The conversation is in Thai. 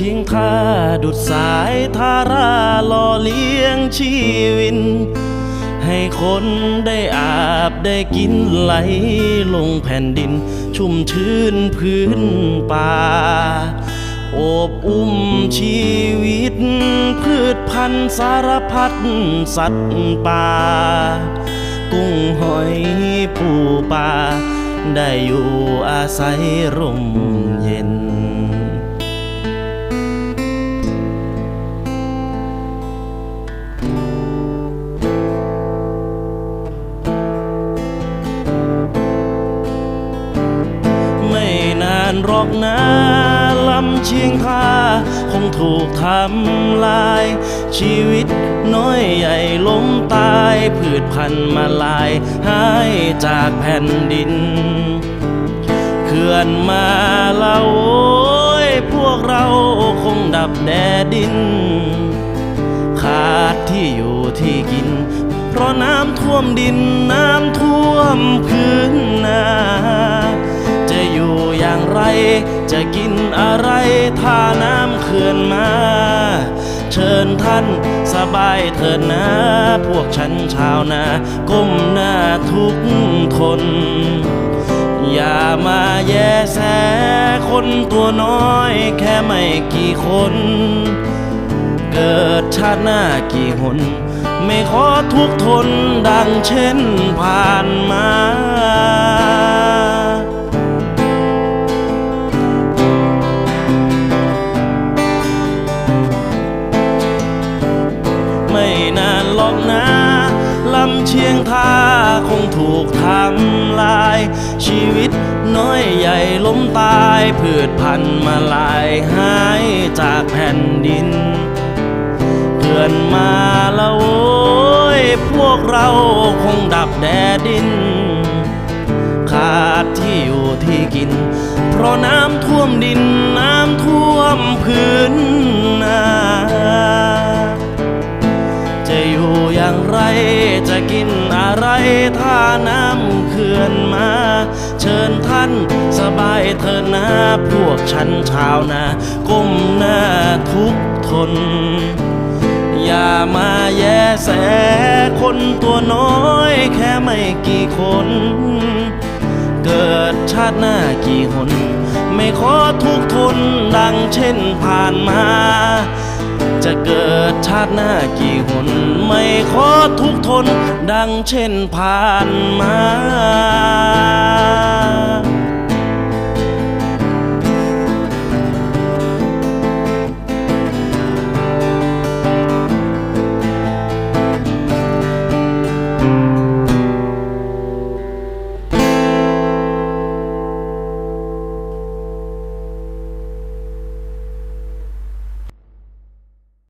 ท่าดุดสายทาราหล่อเลี้ยงชีวิน ให้คนได้อาบได้กินไหลลงแผ่นดิน ชุ่มชื้นพื้นป่าโอบอุ้มชีวิต พืชพันธุ์สารพัดสัตว์ป่า กุ้งหอยปูปลาได้อยู่อาศัยร่มเย็นานหรอกนะลำเชียงคาคงถูกทำลาย ชีวิตน้อยใหญ่ล้มตาย พืชพันธุ์มาลายหายจากแผ่นดินเขื่อนมาละโอ้ยพวกเราคงดับแดดดิน ขาดที่อยู่ที่กิน เพราะน้ำท่วมดินน้ำท่วมพื้นนา จะกินอะไรถ้าน้ำเขื่อนมา เชิญท่านสบายเถิดนะ พวกฉันชาวนา ก้มหน้าทุกทน อย่ามาแยแสคนตัวน้อยแค่ไม่กี่คน เกิดชาติหน้ากี่หน ไม่ขอทุกข์ทนดังเช่นผ่านมา เชียงทาคงถูกทำลาย ชีวิตน้อยใหญ่ล้มตายพืชพันธุ์มาลายหายจากแผ่นดินเกินมาแล้วโว้ยพวกเราคงดับแดดดิน ขาดที่อยู่ที่กิน เพราะน้ำท่วมดินน้ำท่วมพื้น กินอะไรถ้าน้ำเขื่อนมา เชิญท่านสบายเถิดนะพวกฉันชาวนาก้มหน้าทุกทน อย่ามาแยแสคนตัวน้อยแค่ไม่กี่คน เกิดชาติหน้ากี่หน ไม่ขอทุกทนดังเช่นผ่านมาาติหน้ากี่หนไม่ขอทุกทนดังเช่นผ่านมา